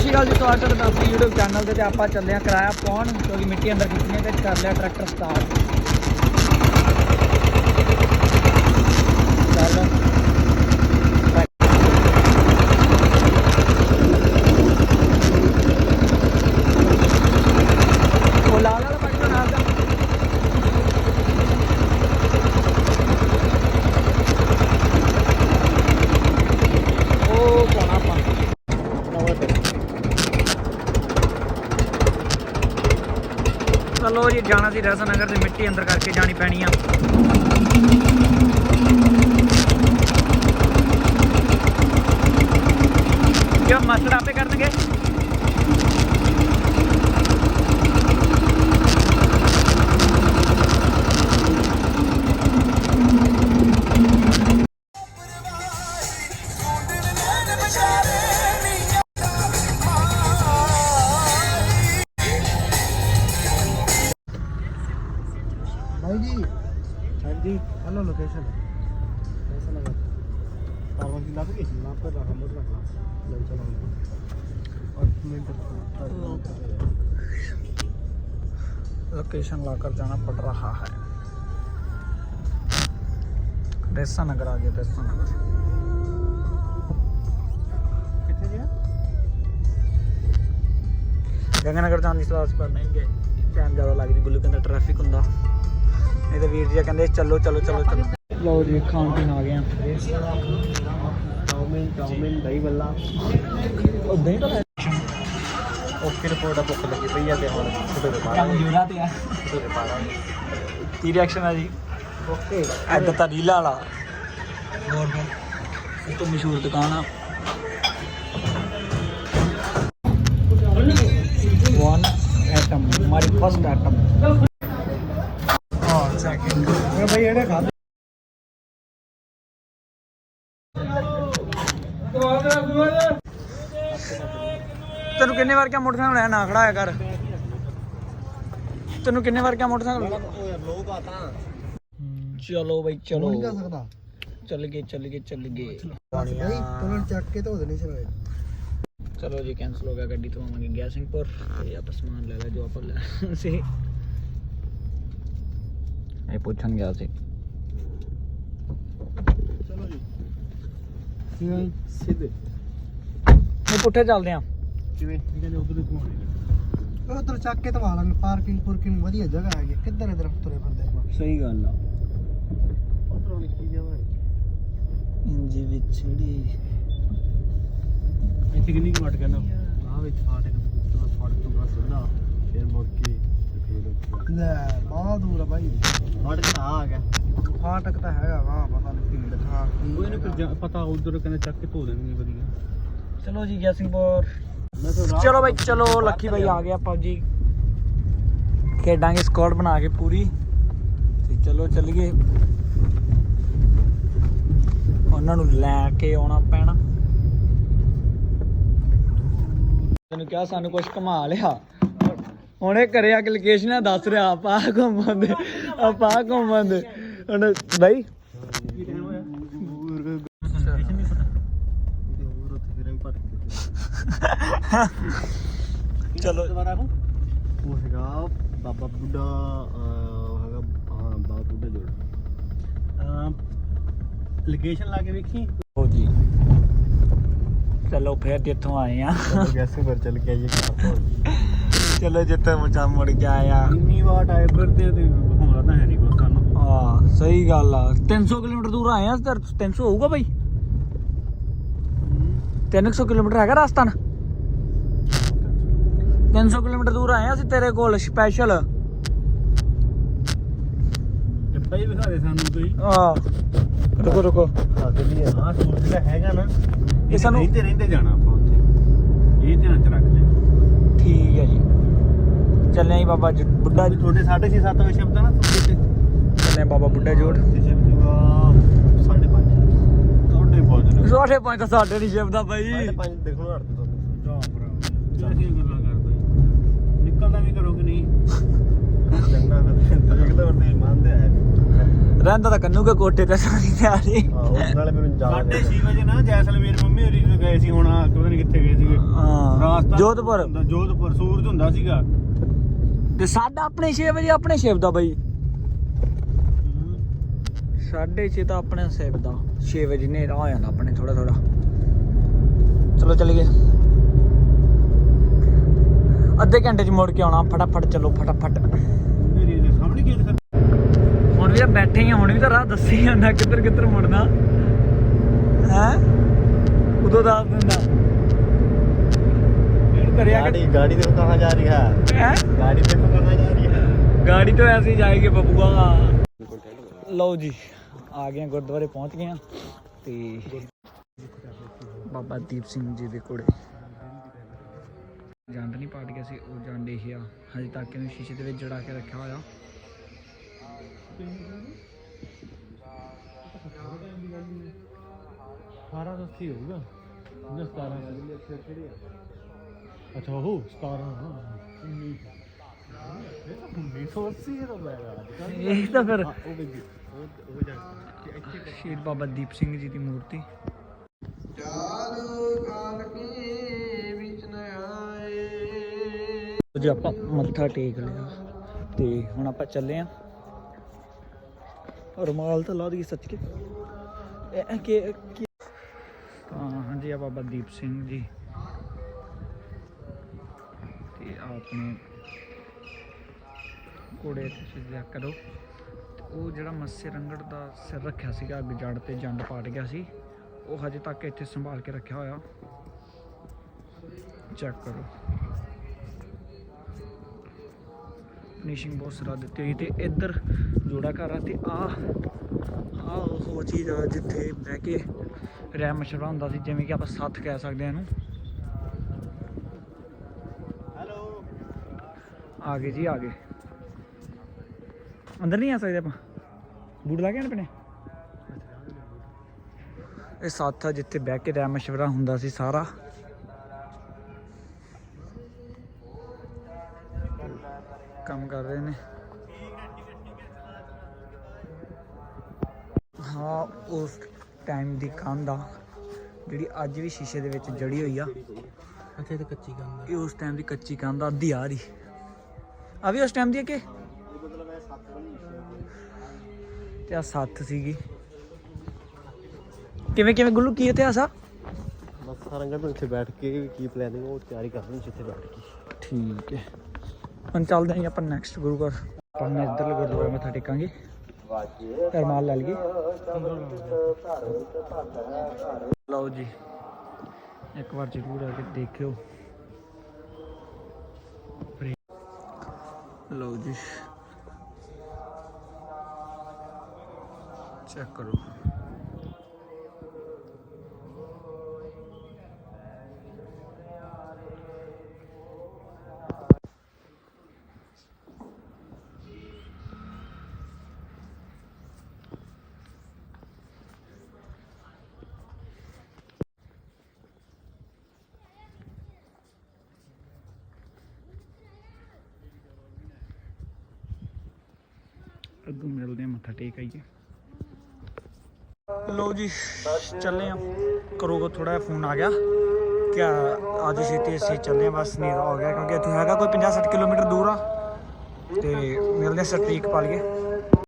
ਸ਼੍ਰੀ ਅਕਾਲ ਜੀ ਸਵਾਗਤ ਹੈ ਤੁਹਾਡਾ ਆਪਣੇ YouTube ਚੈਨਲ ਤੇ ਤੇ ਆਪਾਂ ਚੱਲੇ ਆ ਕਿਰਾਇਆ ਪਾਉਣ, ਕਿਉਂਕਿ ਮਿੱਟੀ ਅੰਦਰ ਖਿੱਚਣੀ ਹੈ ਤੇ ਕਰ ਲਿਆ ਟਰੈਕਟਰ ਸਟਾਰਟ ਚੱਲ ਉਹ ਲਾਲ ਵਾਲਾ ਪਾਣੀ ਦਾ ਨਾਲ ਦਾ ਉਹ ਪਾਣਾ ਆਪਾਂ ਨਵਾਂ ਤੇ ਚਲੋ ਜੀ, ਜਾਣਾ ਸੀ ਰਸਨ ਨਗਰ ਦੀ ਮਿੱਟੀ ਅੰਦਰ ਕਰਕੇ ਜਾਣੀ ਪੈਣੀ ਆ। ਕਿਉਂ ਮਾਸਟਰ ਆਪੇ ਕਰਨਗੇ। అన్న रहा పార్వతి దాకా నా పేరు రాకముందు నాకు लोकेशन लाकर जाना पड़ रहा है। रेसा नगर आ गया रेसा नगर गंगानगर जाने इसलिए पर नहीं गए। टाइम ज़्यादा लग रही गुल्लू के अंदर ट्रैफ़िक होंगे ਨਹੀਂ ਤਾਂ ਵੀਰ ਜੀ ਕਹਿੰਦੇ ਚੱਲੋ ਚੱਲੋ ਚੱਲੋ ਚੱਲੋ। ਲਓ ਜੀ ਖਾਣ ਪੀਣ ਆ ਗਏ ਆ। ਚਾਉਮਿਨ ਚਾਉਮਿਨ ਦਹੀਂ ਬੱਲਾ ਉਹ ਦਹੀਂ ਬੱਲਾ ਓਕੇ ਰਿਪੋਰਟ ਆ ਭੁੱਖ ਲੱਗੀ ਪਈ ਆ ਤੇ ਹੁਣ ਛੋਟੇ ਦੇ ਪਾਰਾਂ ਯੂਰਾ ਤੇ ਆ। ਛੋਟੇ ਦੇ ਪਾਰਾਂ ਕੀ ਰਿਐਕਸ਼ਨ ਆ ਜੀ? ਓਕੇ। ਅੱਜ ਤਾਂ ਰੀਲਾ ਵਾਲਾ। ਗੋਰਡਨ ਇਹ ਤੋਂ ਮਸ਼ਹੂਰ ਦੁਕਾਨ ਆ। 1 ਐਟਮ ਮਾਰੀ ਫਸਟ ਐਟਮ मैं भाई एड़े खा ਤੈਨੂੰ ਕਿੰਨੇ ਵਾਰ ਕਿਹਾ ਮੋਟਰਸਾਈਕਲ ਲੈ ਨਾ ਖੜਾ ਹੋਇਆ ਕਰ ਤੈਨੂੰ ਕਿੰਨੇ ਵਾਰ ਕਿਹਾ ਮੋਟਰਸਾਈਕਲ ओ यार लोग आता ਚਲੋ ਬਈ ਚਲੋ नहीं जा सकता ਚੱਲ ਗਏ ਚੱਲ ਗਏ ਚੱਲ ਗਏ भाई तुरंत चक के तो देने से भाई ਚਲੋ ਜੀ ਕੈਨਸਲ ਹੋ ਗਿਆ ਗੱਡੀ ਤੋਂ ਆਵਾਂਗੇ ਗੈਸਿੰਗਪੁਰ ਤੇ ਆਪਾਂ ਸਮਾਨ ਲੈ ਲਿਆ ਜੋ ਆਪਾਂ ਲੈ ਸੀ ਇਹ ਪੁੱਛਣ ਗਿਆ ਸੀ ਚਲੋ ਜੀ ਸਿੱਧੇ ਸਿੱਧੇ ਇਹ ਪੁੱਠੇ ਚੱਲਦੇ ਆ ਕਿਵੇਂ ਇਹਨੇ ਉਧਰ ਨੂੰ ਘੁਮਾਉਣੇ ਉਧਰ ਚੱਕ ਕੇ ਤਵਾ ਲਾਂਗੇ ਪਾਰਕਿੰਗ ਪਾਰਕਿੰਗ ਵਧੀਆ ਜਗ੍ਹਾ ਹੈਗੀ ਕਿੱਧਰ ਇਧਰ ਤੁਰੇ ਫਿਰਦੇ ਆਪਾਂ ਸਹੀ ਗੱਲ ਆ ਉਧਰੋਂ ਲਿਖੀ ਜਾਵਾਂ ਇੰਜੀ ਵਿਛੜੀ ਇੱਥੇ ਕਿੰਨੀ ਕੁ ਵਾਟ ਕਰਨਾ ਆ ਵਿੱਚ ਫਾਟਕ ਤੋਂ ਫੜ ਤੋਂ ਸਿੱਧਾ ਫਿਰ ਮੁੜ ਕੇ ਲੈ ਬਹੁਤ ਦੂਰ ਆ ਬਾਈ ਫਾਟਕ ਤਾਂ ਆ ਗਿਆ ਫਾਟਕ ਤਾਂ ਹੈਗਾ ਵਾ ਪਤਾ ਨਹੀਂ ਭੀੜ ਥਾਂ ਕੋਈ ਨਾ ਫਿਰ ਪਤਾ ਉਧਰ ਕਹਿੰਦੇ ਚੱਕ ਕੇ ਧੋ ਦੇਣਗੇ ਵਧੀਆ ਚਲੋ ਜੀ ਗੈਸਿੰਗਪੁਰ ਮੈਂ ਤਾਂ ਚਲੋ ਬਾਈ ਚਲੋ ਲੱਕੀ ਬਾਈ ਆ ਗਿਆ ਪਬਜੀ ਖੇਡਾਂਗੇ ਸਕੁਆਡ ਬਣਾ ਕੇ ਪੂਰੀ ਤੇ ਚਲੋ ਚੱਲੀਏ ਉਹਨਾਂ ਨੂੰ ਲੈ ਕੇ ਆਉਣਾ ਪੈਣਾ ਤੈਨੂੰ ਕਿਹਾ ਸਾਨੂੰ ਕੁਝ ਕਮਾ ਲਿਆ ਹੁਣੇ ਘਰੇ ਆ ਕੇ ਲੋਕੇਸ਼ਨ ਦੱਸ ਰਿਹਾ ਆਪਾਂ ਆਹ ਘੁੰਮਣ ਦੇ ਆਪਾਂ ਆਹ ਘੁੰਮਣ ਦੇ। ਹੁਣ ਬਾਈ? ਕੀ ਟਾਈਮ ਹੋਇਆ ਸਟੇਸ਼ਨ ਨਹੀਂ ਪਤਾ ਤੇ ਹੋਰ ਉੱਥੇ ਫਿਰ ਵੀ ਭਟਕ ਚਲੋ। ਉਹ ਹੈਗਾ ਬਾਬਾ ਬੁੱਢਾ ਅਹ, ਉਹ ਹੈਗਾ ਹਾਂ ਬਾਬਾ ਬੁੱਢਾ ਜੋੜ। ਲੋਕੇਸ਼ਨ ਲਾ ਕੇ ਵੇਖੀ? ਹੋ ਜੀ। ਚਲੋ ਫੇਰ ਜਿੱਥੋਂ ਆਏ ਆ। ਗੈਸਿੰਗ ਪਰ ਚੱਲ ਕੇ ਆਈਏ। ਚਲੋ ਜਿੱਥੇ ਮੁਚਾ ਮੁੜ ਕੇ ਆਇਆ ਇੰਨੀ ਵਾਟ ਆਏ ਫਿਰਦੇ ਤੇ ਹੋਣਾ ਤਾਂ ਹੈ ਨਹੀਂ ਕੁਛ ਕਰਨ ਹਾਂ ਸਹੀ ਗੱਲ ਆ 300 ਕਿਲੋਮੀਟਰ ਦੂਰ ਆਏ ਆ ਤੇ 300 ਹੋਊਗਾ ਬਾਈ 300 ਕਿਲੋਮੀਟਰ ਹੈਗਾ ਰਸਤਾ ਨਾ 300 ਕਿਲੋਮੀਟਰ ਦੂਰ ਆਏ ਆ ਅਸੀਂ ਤੇਰੇ ਕੋਲ ਸਪੈਸ਼ਲ ਡੱਬਾ ਹੀ ਵਿਖਾ ਦੇ ਸਾਨੂੰ ਤੁਸੀਂ ਆ ਰੁਕੋ ਰੁਕੋ ਹਾਂ ਦਿੱਲੀ ਹਾਂ ਸੂਰਜ ਦਾ ਹੈਗਾ ਨਾ ਇਹ ਸਾਨੂੰ ਰਹਿੰਦੇ ਰਹਿੰਦੇ ਜਾਣਾ ਆਪਾਂ ਉੱਥੇ ਇਹ ਧਿਆਨ ਚ ਰੱਖ ਲੈ ਠੀਕ ਹੈ ਜੀ ਚੱਲੇ ਆਂ ਬਾਬਾ ਜੀ ਬੁੱਢਾ ਅੱਜ ਤੁਹਾਡੇ 6:30 7 ਵਜੇ ਸ਼ਬਦ ਆ ਨਾ ਤੁਹਾਡੇ ਤੇ। ਚੱਲੇ ਬਾਬਾ ਬੁੱਢਾ ਜੋੜ। ਤੇ ਸ਼ਬਦ ਜੂਗਾ 5:30 ਤੁਹਾਡੇ ਪਹੁੰਚ ਰਹੇ ਸਾਡੇ ਪੰਜ ਤਾਂ ਸਾਡੇ ਨਹੀਂ ਸ਼ਬਦਾ ਬਾਈ। 5:30 ਦੇਖਣੋ ਹਟ ਤੁਹਾਨੂੰ। ਜਾ ਭਰਾ। ਅਸੀਂ ਗੱਲਾਂ ਕਰਦੇ ਨਿਕਲਦਾ ਵੀ ਨਹੀਂ? ਵਰਤੇ ਮੰਨਦੇ ਆ ਰਹਿੰਦਾ ਤਾਂ ਕੰਨੂ ਕੇ ਕੋਠੇ ਤੇ ਸਾਰੀ ਤਿਆਰੀ ਹਾਂ ਉਸ ਨਾਲੇ ਮੈਨੂੰ ਜਾਣਾ ਸਾਢੇ ਛੇ ਵਜੇ ਨਾ ਜੈਸਲਮੇਰ ਮੰਮੀ ਹੋਰੀ ਗਏ ਸੀ ਹੁਣ ਆ ਪਤਾ ਨਹੀਂ ਕਿੱਥੇ ਗਏ ਸੀਗੇ। ਹਾਂ ਰਾਸਤਾ ਜੋਧਪੁਰ। ਹੁੰਦਾ, ਜੋਧਪੁਰ ਸੂਰਜ ਹੁੰਦਾ ਸੀਗਾ। ਤੇ ਸਾਡਾ ਆਪਣੇ 6 ਵਜੇ ਆਪਣੇ ਸ਼ਿਵ ਦਾ ਬਈ। 6:30 ਤਾਂ ਆਪਣੇ ਸ਼ਿਵ ਦਾ। 6 ਵਜੇ ਹਨੇਰਾ ਹੋ ਜਾਂਦਾ ਆਪਣੇ ਥੋੜਾ ਥੋੜਾ ਚਲੋ ਚੱਲੀਏ। ਅੱਧੇ ਘੰਟੇ ਚ ਮੁੜ ਕੇ ਆਉਣਾ, ਫਟਾਫਟ ਚਲੋ, ਫਟਾਫਟ। ਹੁਣ ਵੀ ਬੈਠੇ ਹੀ ਹੁਣ ਵੀ ਤਾਂ ਰਾਹ ਦੱਸੀ ਜਾਂਦਾ ਕਿੱਧਰ ਕਿੱਧਰ ਮੁੜਨਾ। ਹੈ? ਉਦੋਂ ਦੱਸ ਦਿੰਦਾ गाड़ी तो ऐसी जाएगी बबुआ लो जी आ गए गुरुद्वारे पहुँच गए बाबा दीप सिंह जी के जंड नहीं पाट गया से जंड यही है हजे तक इन्हें शीशे के जड़ा के रखा हुआ अठारह सौ अस्सी होगा ਅੱਛਾ ਉਹ 17 19 ਇਹ ਤਾਂ ਫਿਰ ਸ਼ਹੀਦ ਬਾਬਾ ਦੀਪ ਸਿੰਘ ਜੀ ਦੀ ਮੂਰਤੀ। ਜੀ ਆਪਾਂ ਮੱਥਾ ਟੇਕ ਲਿਆ। ਤੇ ਹੁਣ ਆਪਾਂ ਚੱਲੇ ਆਂ। ਰਮਾਲ ਤਾਂ ਲਾ ਦੀ ਸੱਚ ਕੇ। ਕਿ ਹਾਂਜੀ ਆ ਬਾਬਾ ਦੀਪ ਸਿੰਘ ਜੀ। ਆਪਣੇ ਕੋੜੇ ਤੇ ਸਿੱਧਾ ਕਰੋ। ਉਹ ਜਿਹੜਾ ਮੱਸੇ ਰੰਗੜ ਦਾ ਸਿਰ ਰੱਖਿਆ ਸੀਗਾ, ਅੱਗ ਜੜ ਤੇ ਜੰਡ ਪਾਟ ਗਿਆ ਸੀ, ਉਹ ਹਜੇ ਤੱਕ ਇੱਥੇ ਸੰਭਾਲ ਕੇ ਰੱਖਿਆ ਹੋਇਆ। ਚੈੱਕ ਕਰੋ। ਫਿਨਿਸ਼ਿੰਗ ਬਹੁਤ ਸਰਾ ਦਿੱਤੀ ਹੋਈ ਤੇ ਇੱਧਰ ਜੋੜਾ ਘਰ ਆ ਤੇ ਆ ਆ ਉਹ ਚੀਜ਼ ਆ ਜਿੱਥੇ ਬਹਿ ਕੇ ਰਹਿ ਮਸ਼ਰਾ ਹੁੰਦਾ ਸੀ, ਜਿਵੇਂ ਕਿ ਆਪਾਂ ਸੱਥ ਕਹਿ ਸਕਦੇ ਹਾਂ ਇਹਨੂੰ। ਆ ਗਏ ਜੀ ਆ ਗਏ। ਅੰਦਰ ਨਹੀਂ ਆ ਸਕਦੇ ਆਪਾਂ? ਬੂਟ ਲਾ ਕੇ ਆਣ ਪਣੇ? ਇਹ ਸਾਥ ਆ ਜਿੱਥੇ ਬਹਿ ਕੇ ਰਾਮ ਮਸ਼ਵਰਾ ਹੁੰਦਾ ਸੀ ਸਾਰਾ। ਕੰਮ ਕਰ ਰਹੇ ਨੇ। ਹਾਂ ਉਸ ਟਾਈਮ ਦੀ ਕੰਧ ਆ ਜਿਹੜੀ ਅੱਜ ਵੀ ਸ਼ੀਸ਼ੇ ਦੇ ਵਿੱਚ ਜੜੀ ਹੋਈ ਆ। ਇੱਥੇ ਤਾਂ ਕੱਚੀ ਕੰਧ ਇਹ ਉਸ ਟਾਈਮ ਦੀ ਕੱਚੀ ਕੰਧ ਅੱਧੀ ਆ ਰਹੀ। ਆ ਉਸ ਟਾਈਮ ਦੀ ਹੈ ਕਿ ਤੇ ਆ 7 ਸੀਗੀ ਕਿਵੇਂ ਕਿਵੇਂ ਗੁੱਲੂ ਕੀ ਇਤਿਹਾਸ ਆ ਬਸ ਸਾਰੰਗਾ ਨੂੰ ਇੱਥੇ ਬੈਠ ਕੇ ਕੀ ਪਲੈਨਿੰਗ ਉਹ ਤਿਆਰੀ ਕਰ ਰਹੀ ਜਿੱਥੇ ਬੈਠ ਕੇ ਠੀਕ ਹੈ ਹੁਣ ਚੱਲਦੇ ਹਾਂ ਆਪਾਂ ਨੈਕਸਟ ਗੁਰੂ ਘਰ ਆਪਾਂ ਇੱਧਰਲੇ ਗੁਰਦੁਆਰਾ ਮੱਥਾ ਟੇਕਾਂਗੇ ਕਰਮਾਲ ਲੈ ਲਈਏ ਲਓ ਜੀ ਇੱਕ ਵਾਰ ਜ਼ਰੂਰ ਆ ਕੇ ਦੇਖਿਓ ਲਓ ਜੀ। ਚੈੱਕ ਕਰੋ। ਅੱਗੋਂ ਮਿਲਦੇ ਆ ਮੱਥਾ ਟੇਕ ਆਈਏ ਲੋ ਜੀ ਚੱਲੇ ਆ ਕਰੋਗਾ ਥੋੜਾ ਜਿਹਾ ਫੋਨ ਆ ਗਿਆ ਕਿ ਅੱਜ ਛੇਤੀ ਅਸੀਂ ਚੱਲੇ ਆ ਬਸ ਹਨੇਰਾ ਹੋ ਗਿਆ ਕਿਉਂਕਿ ਇੱਥੋਂ ਹੈਗਾ ਕੋਈ 50 60 ਕਿਲੋਮੀਟਰ ਦੂਰ ਆ ਤੇ ਮਿਲਦੇ ਆ ਸਟ੍ਰੀਕ ਪਾ ਲਈਏ